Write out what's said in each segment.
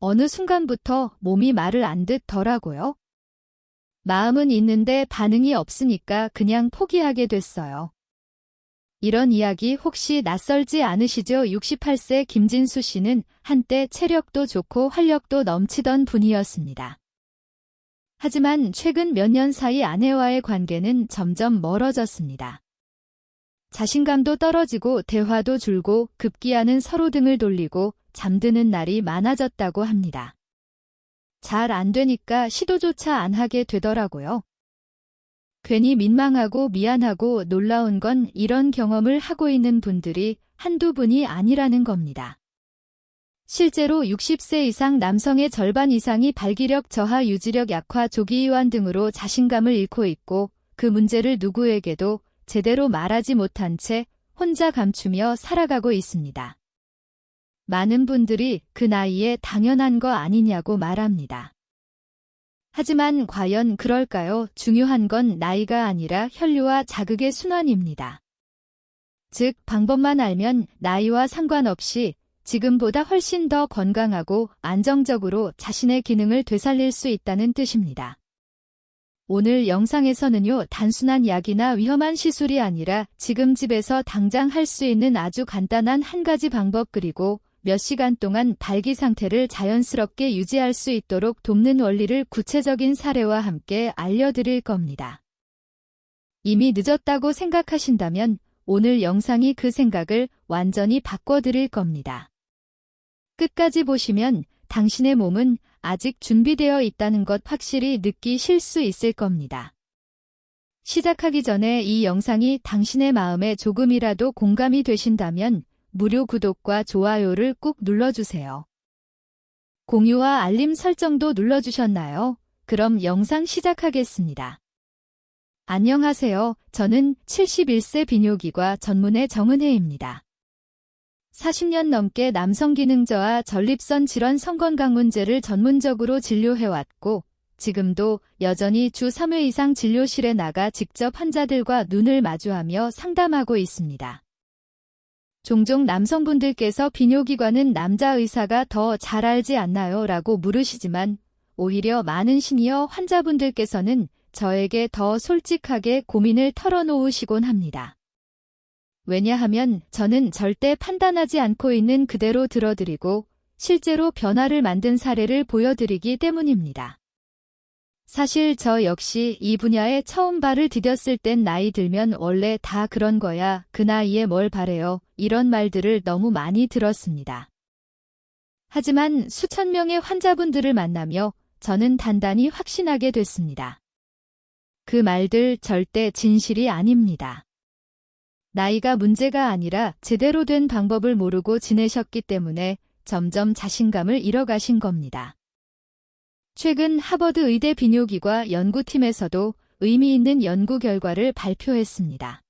어느 순간부터 몸이 말을 안 듣더라고요. 마음은 있는데 반응이 없으니까 그냥 포기하게 됐어요. 이런 이야기 혹시 낯설지 않으시죠? 68세 김진수 씨는 한때 체력도 좋고 활력도 넘치던 분이었습니다. 하지만 최근 몇 년 사이 아내와의 관계는 점점 멀어졌습니다. 자신감도 떨어지고 대화도 줄고 급기야는 서로 등을 돌리고 잠드는 날이 많아졌다고 합니다. 잘 안 되니까 시도조차 안 하게 되더라고요. 괜히 민망하고 미안하고 놀라운 건 이런 경험을 하고 있는 분들이 한두 분이 아니라는 겁니다. 실제로 60세 이상 남성의 절반 이상이 발기력 저하, 유지력 약화, 조기이완 등으로 자신감을 잃고 있고 그 문제를 누구에게도 제대로 말하지 못한 채 혼자 감추며 살아가고 있습니다. 많은 분들이 그 나이에 당연한 거 아니냐고 말합니다. 하지만 과연 그럴까요? 중요한 건 나이가 아니라 혈류와 자극의 순환입니다. 즉, 방법만 알면 나이와 상관없이 지금보다 훨씬 더 건강하고 안정적으로 자신의 기능을 되살릴 수 있다는 뜻입니다. 오늘 영상에서는요, 단순한 약이나 위험한 시술이 아니라 지금 집에서 당장 할 수 있는 아주 간단한 한 가지 방법 그리고 몇 시간 동안 발기 상태를 자연스럽게 유지할 수 있도록 돕는 원리를 구체적인 사례와 함께 알려드릴 겁니다. 이미 늦었다고 생각하신다면 오늘 영상이 그 생각을 완전히 바꿔드릴 겁니다. 끝까지 보시면 당신의 몸은 아직 준비되어 있다는 것 확실히 느끼실 수 있을 겁니다. 시작하기 전에 이 영상이 당신의 마음에 조금이라도 공감이 되신다면 무료 구독과 좋아요를 꾹 눌러주세요. 공유와 알림 설정도 눌러주셨나요? 그럼 영상 시작하겠습니다. 안녕하세요. 저는 71세 비뇨기과 전문의 정은혜입니다. 40년 넘게 남성 기능저하 전립선 질환 성건 강 문제를 전문적으로 진료해왔고 지금도 여전히 주 3회 이상 진료실에 나가 직접 환자들과 눈을 마주하며 상담하고 있습니다. 종종 남성분들께서 비뇨기과는 남자 의사가 더 잘 알지 않나요? 라고 물으시지만 오히려 많은 시니어 환자분들께서는 저에게 더 솔직하게 고민을 털어놓으시곤 합니다. 왜냐하면 저는 절대 판단하지 않고 있는 그대로 들어드리고 실제로 변화를 만든 사례를 보여드리기 때문입니다. 사실 저 역시 이 분야에 처음 발을 디뎠을 땐 나이 들면 원래 다 그런 거야. 그 나이에 뭘 바래요. 이런 말들을 너무 많이 들었습니다. 하지만 수천 명의 환자분들을 만나며 저는 단단히 확신하게 됐습니다. 그 말들 절대 진실이 아닙니다. 나이가 문제가 아니라 제대로 된 방법을 모르고 지내셨기 때문에 점점 자신감을 잃어가신 겁니다. 최근 하버드 의대 비뇨기과 연구팀에서도 의미 있는 연구 결과를 발표했습니다.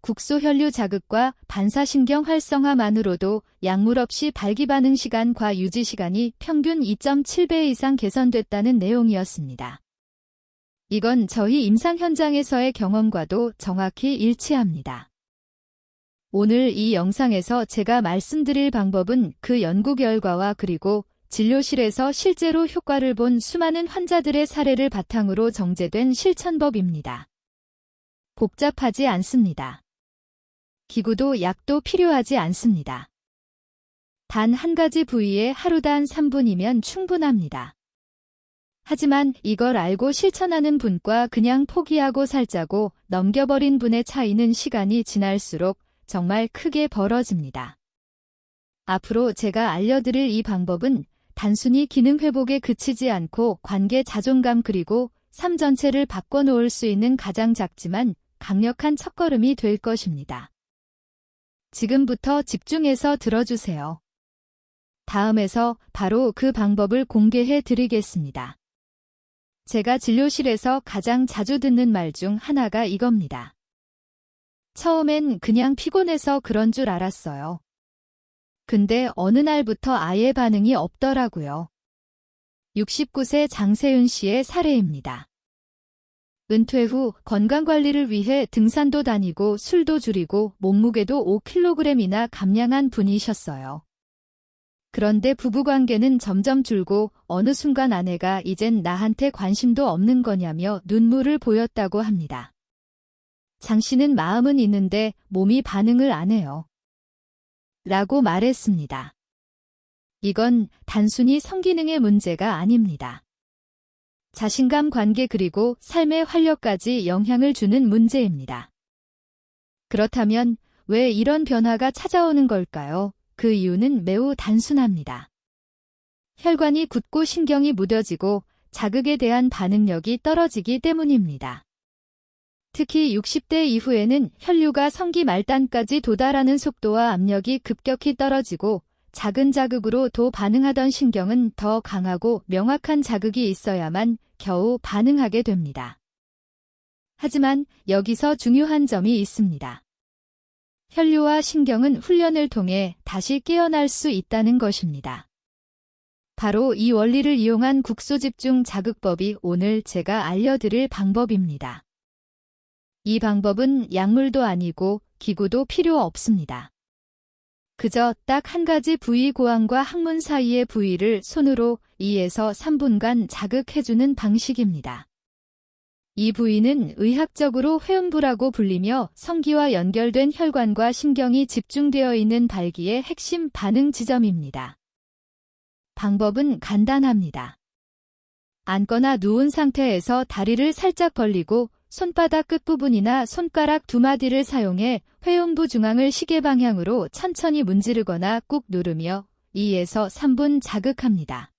국소혈류 자극과 반사신경 활성화만으로도 약물 없이 발기 반응 시간과 유지 시간이 평균 2.7배 이상 개선됐다는 내용이었습니다. 이건 저희 임상 현장에서의 경험과도 정확히 일치합니다. 오늘 이 영상에서 제가 말씀드릴 방법은 그 연구 결과와 그리고 진료실에서 실제로 효과를 본 수많은 환자들의 사례를 바탕으로 정제된 실천법입니다. 복잡하지 않습니다. 기구도 약도 필요하지 않습니다. 단 한 가지 부위에 하루 단 3분이면 충분합니다. 하지만 이걸 알고 실천하는 분과 그냥 포기하고 살자고 넘겨버린 분의 차이는 시간이 지날수록 정말 크게 벌어집니다. 앞으로 제가 알려드릴 이 방법은 단순히 기능 회복에 그치지 않고 관계 자존감 그리고 삶 전체를 바꿔놓을 수 있는 가장 작지만 강력한 첫걸음이 될 것입니다. 지금부터 집중해서 들어주세요. 다음에서 바로 그 방법을 공개해 드리겠습니다. 제가 진료실에서 가장 자주 듣는 말 중 하나가 이겁니다. 처음엔 그냥 피곤해서 그런 줄 알았어요. 근데 어느 날부터 아예 반응이 없더라고요. 69세 장세윤 씨의 사례입니다. 은퇴 후 건강관리를 위해 등산도 다니고 술도 줄이고 몸무게도 5kg이나 감량한 분이셨어요. 그런데 부부관계는 점점 줄고 어느 순간 아내가 이젠 나한테 관심도 없는 거냐며 눈물을 보였다고 합니다. 장 씨는 마음은 있는데 몸이 반응을 안 해요. 라고 말했습니다. 이건 단순히 성기능의 문제가 아닙니다. 자신감 관계 그리고 삶의 활력까지 영향을 주는 문제입니다. 그렇다면 왜 이런 변화가 찾아오는 걸까요? 그 이유는 매우 단순합니다. 혈관이 굳고 신경이 무뎌지고 자극에 대한 반응력이 떨어지기 때문입니다. 특히 60대 이후에는 혈류가 성기 말단까지 도달하는 속도와 압력이 급격히 떨어지고 작은 자극으로 도 반응하던 신경은 더 강하고 명확한 자극이 있어야만 겨우 반응하게 됩니다. 하지만 여기서 중요한 점이 있습니다. 혈류와 신경은 훈련을 통해 다시 깨어날 수 있다는 것입니다. 바로 이 원리를 이용한 국소집중 자극법이 오늘 제가 알려드릴 방법입니다. 이 방법은 약물도 아니고 기구도 필요 없습니다. 그저 딱 한 가지 부위 고환과 항문 사이의 부위를 손으로 2에서 3분간 자극해주는 방식입니다. 이 부위는 의학적으로 회음부라고 불리며 성기와 연결된 혈관과 신경이 집중되어 있는 발기의 핵심 반응 지점입니다. 방법은 간단합니다. 앉거나 누운 상태에서 다리를 살짝 벌리고 손바닥 끝부분이나 손가락 두 마디를 사용해 회음부 중앙을 시계 방향으로 천천히 문지르거나 꾹 누르며 2에서 3분 자극합니다.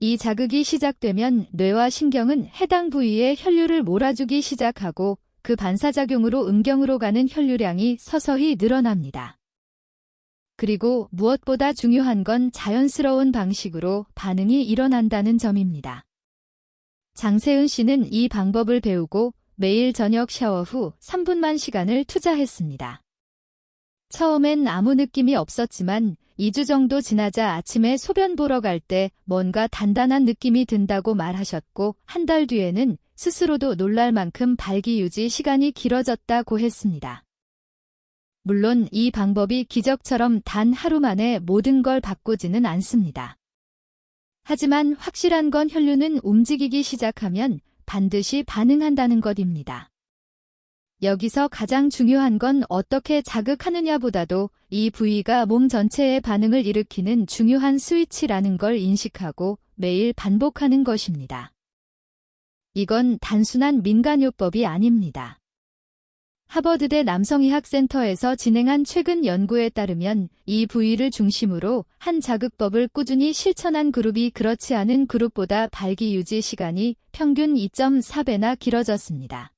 이 자극이 시작되면 뇌와 신경은 해당 부위에 혈류를 몰아주기 시작하고 그 반사작용으로 음경으로 가는 혈류량이 서서히 늘어납니다. 그리고 무엇보다 중요한 건 자연스러운 방식으로 반응이 일어난다는 점입니다. 장세은 씨는 이 방법을 배우고 매일 저녁 샤워 후 3분만 시간을 투자했습니다. 처음엔 아무 느낌이 없었지만 2주 정도 지나자 아침에 소변 보러 갈 때 뭔가 단단한 느낌이 든다고 말하셨고 한 달 뒤에는 스스로도 놀랄 만큼 발기 유지 시간이 길어졌다고 했습니다. 물론 이 방법이 기적처럼 단 하루 만에 모든 걸 바꾸지는 않습니다. 하지만 확실한 건 혈류는 움직이기 시작하면 반드시 반응한다는 것입니다. 여기서 가장 중요한 건 어떻게 자극하느냐보다도 이 부위가 몸 전체의 반응을 일으키는 중요한 스위치라는 걸 인식하고 매일 반복하는 것입니다. 이건 단순한 민간요법이 아닙니다. 하버드대 남성의학센터에서 진행한 최근 연구에 따르면 이 부위를 중심으로 한 자극법을 꾸준히 실천한 그룹이 그렇지 않은 그룹보다 발기 유지 시간이 평균 2.4배나 길어졌습니다.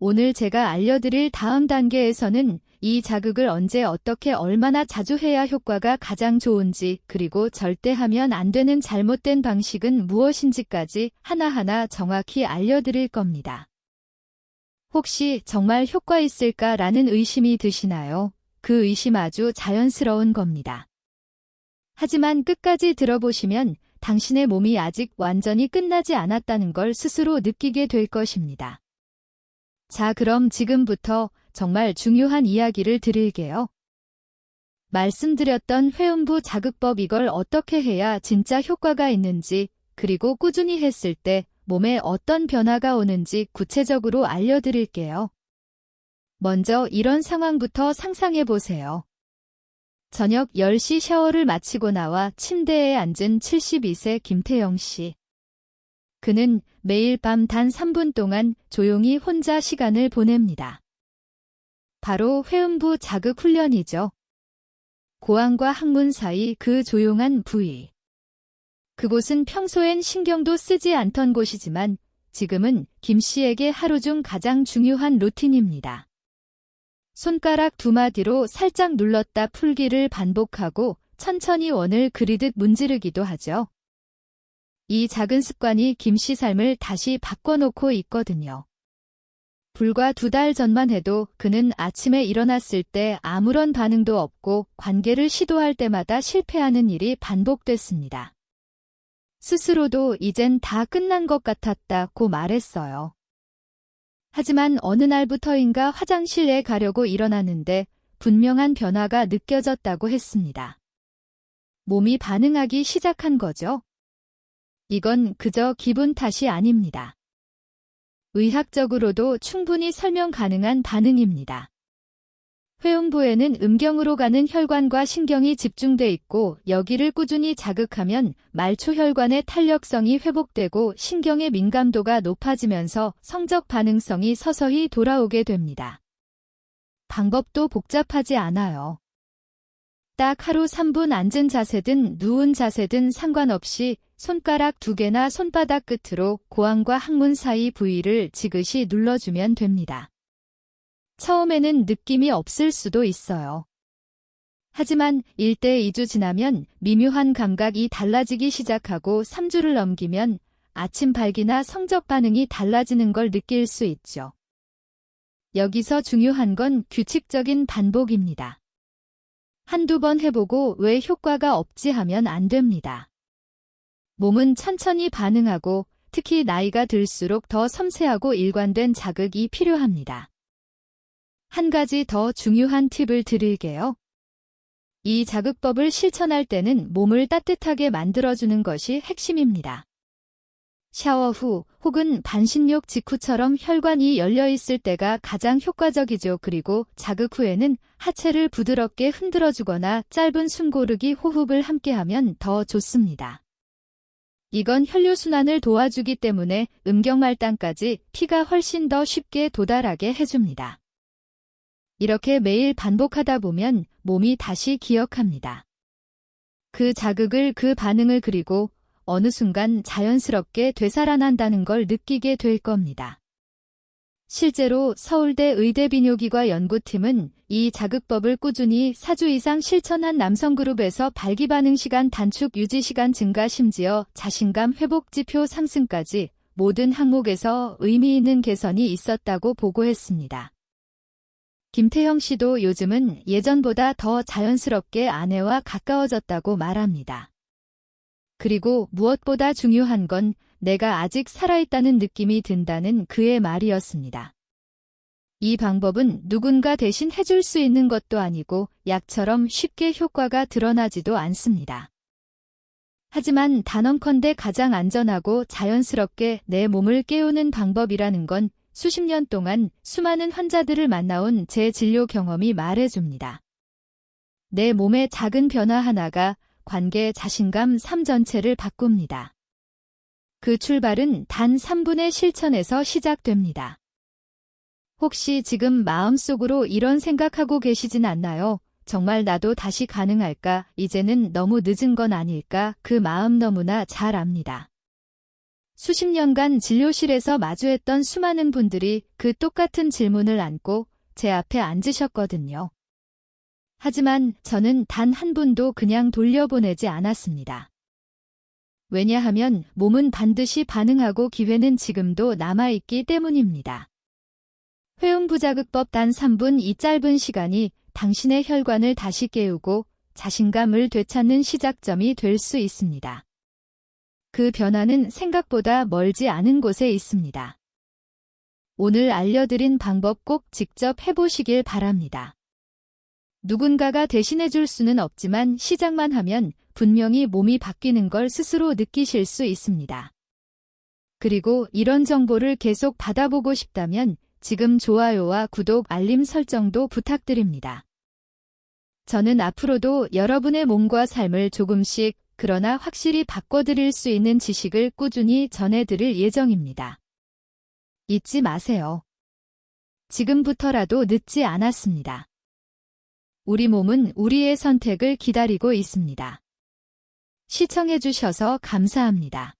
오늘 제가 알려드릴 다음 단계에서는 이 자극을 언제 어떻게 얼마나 자주 해야 효과가 가장 좋은지 그리고 절대 하면 안 되는 잘못된 방식은 무엇인지까지 하나하나 정확히 알려드릴 겁니다. 혹시 정말 효과 있을까라는 의심이 드시나요? 그 의심 아주 자연스러운 겁니다. 하지만 끝까지 들어보시면 당신의 몸이 아직 완전히 끝나지 않았다는 걸 스스로 느끼게 될 것입니다. 자, 그럼 지금부터 정말 중요한 이야기를 드릴게요. 말씀드렸던 회음부 자극법 이걸 어떻게 해야 진짜 효과가 있는지 그리고 꾸준히 했을 때 몸에 어떤 변화가 오는지 구체적으로 알려드릴게요. 먼저 이런 상황부터 상상해 보세요. 저녁 10시 샤워를 마치고 나와 침대에 앉은 72세 김태영 씨. 그는 매일 밤 단 3분 동안 조용히 혼자 시간을 보냅니다. 바로 회음부 자극 훈련이죠. 고항과 항문 사이 그 조용한 부위. 그곳은 평소엔 신경도 쓰지 않던 곳이지만 지금은 김 씨에게 하루 중 가장 중요한 루틴입니다. 손가락 두 마디로 살짝 눌렀다 풀기를 반복하고 천천히 원을 그리듯 문지르기도 하죠. 이 작은 습관이 김 씨 삶을 다시 바꿔놓고 있거든요. 불과 두 달 전만 해도 그는 아침에 일어났을 때 아무런 반응도 없고 관계를 시도할 때마다 실패하는 일이 반복됐습니다. 스스로도 이젠 다 끝난 것 같았다고 말했어요. 하지만 어느 날부터인가 화장실에 가려고 일어났는데 분명한 변화가 느껴졌다고 했습니다. 몸이 반응하기 시작한 거죠. 이건 그저 기분 탓이 아닙니다. 의학적으로도 충분히 설명 가능한 반응입니다. 회음부에는 음경으로 가는 혈관과 신경이 집중돼 있고 여기를 꾸준히 자극하면 말초혈관의 탄력성이 회복되고 신경의 민감도가 높아지면서 성적 반응성이 서서히 돌아오게 됩니다. 방법도 복잡하지 않아요. 딱 하루 3분 앉은 자세든 누운 자세든 상관없이 손가락 두 개나 손바닥 끝으로 고환과 항문 사이 부위를 지그시 눌러주면 됩니다. 처음에는 느낌이 없을 수도 있어요. 하지만 1대 2주 지나면 미묘한 감각이 달라지기 시작하고 3주를 넘기면 아침 발기나 성적 반응이 달라지는 걸 느낄 수 있죠. 여기서 중요한 건 규칙적인 반복입니다. 한두 번 해보고 왜 효과가 없지 하면 안 됩니다. 몸은 천천히 반응하고 특히 나이가 들수록 더 섬세하고 일관된 자극이 필요합니다. 한 가지 더 중요한 팁을 드릴게요. 이 자극법을 실천할 때는 몸을 따뜻하게 만들어주는 것이 핵심입니다. 샤워 후 혹은 반신욕 직후처럼 혈관이 열려 있을 때가 가장 효과적이죠. 그리고 자극 후에는 하체를 부드럽게 흔들어 주거나 짧은 숨고르기 호흡을 함께하면 더 좋습니다. 이건 혈류순환을 도와주기 때문에 음경말단까지 피가 훨씬 더 쉽게 도달하게 해줍니다. 이렇게 매일 반복하다 보면 몸이 다시 기억합니다. 그 자극을 그 반응을 그리고 어느 순간 자연스럽게 되살아난다는 걸 느끼게 될 겁니다. 실제로 서울대 의대비뇨기과 연구팀은 이 자극법을 꾸준히 4주 이상 실천한 남성 그룹에서 발기 반응 시간 단축 유지 시간 증가 심지어 자신감 회복 지표 상승까지 모든 항목에서 의미 있는 개선이 있었다고 보고했습니다. 김태형 씨도 요즘은 예전보다 더 자연스럽게 아내와 가까워졌다고 말합니다. 그리고 무엇보다 중요한 건 내가 아직 살아있다는 느낌이 든다는 그의 말이었습니다. 이 방법은 누군가 대신 해줄 수 있는 것도 아니고 약처럼 쉽게 효과가 드러나지도 않습니다. 하지만 단언컨대 가장 안전하고 자연스럽게 내 몸을 깨우는 방법이라는 건 수십 년 동안 수많은 환자들을 만나온 제 진료 경험이 말해줍니다. 내 몸의 작은 변화 하나가 관계 자신감 삶 전체를 바꿉니다. 그 출발은 단 3분의 실천에서 시작됩니다. 혹시 지금 마음속으로 이런 생각하고 계시진 않나요? 정말 나도 다시 가능할까? 이제는 너무 늦은 건 아닐까? 그 마음 너무나 잘 압니다. 수십 년간 진료실에서 마주했던 수많은 분들이 그 똑같은 질문을 안고 제 앞에 앉으셨거든요. 하지만 저는 단 한 분도 그냥 돌려보내지 않았습니다. 왜냐하면 몸은 반드시 반응하고 기회는 지금도 남아있기 때문입니다. 회음부자극법 단 3분 이 짧은 시간이 당신의 혈관을 다시 깨우고 자신감을 되찾는 시작점이 될 수 있습니다. 그 변화는 생각보다 멀지 않은 곳에 있습니다. 오늘 알려드린 방법 꼭 직접 해보시길 바랍니다. 누군가가 대신해 줄 수는 없지만 시작만 하면 분명히 몸이 바뀌는 걸 스스로 느끼실 수 있습니다. 그리고 이런 정보를 계속 받아보고 싶다면 지금 좋아요와 구독, 알림 설정도 부탁드립니다. 저는 앞으로도 여러분의 몸과 삶을 조금씩 그러나 확실히 바꿔드릴 수 있는 지식을 꾸준히 전해드릴 예정입니다. 잊지 마세요. 지금부터라도 늦지 않았습니다. 우리 몸은 우리의 선택을 기다리고 있습니다. 시청해주셔서 감사합니다.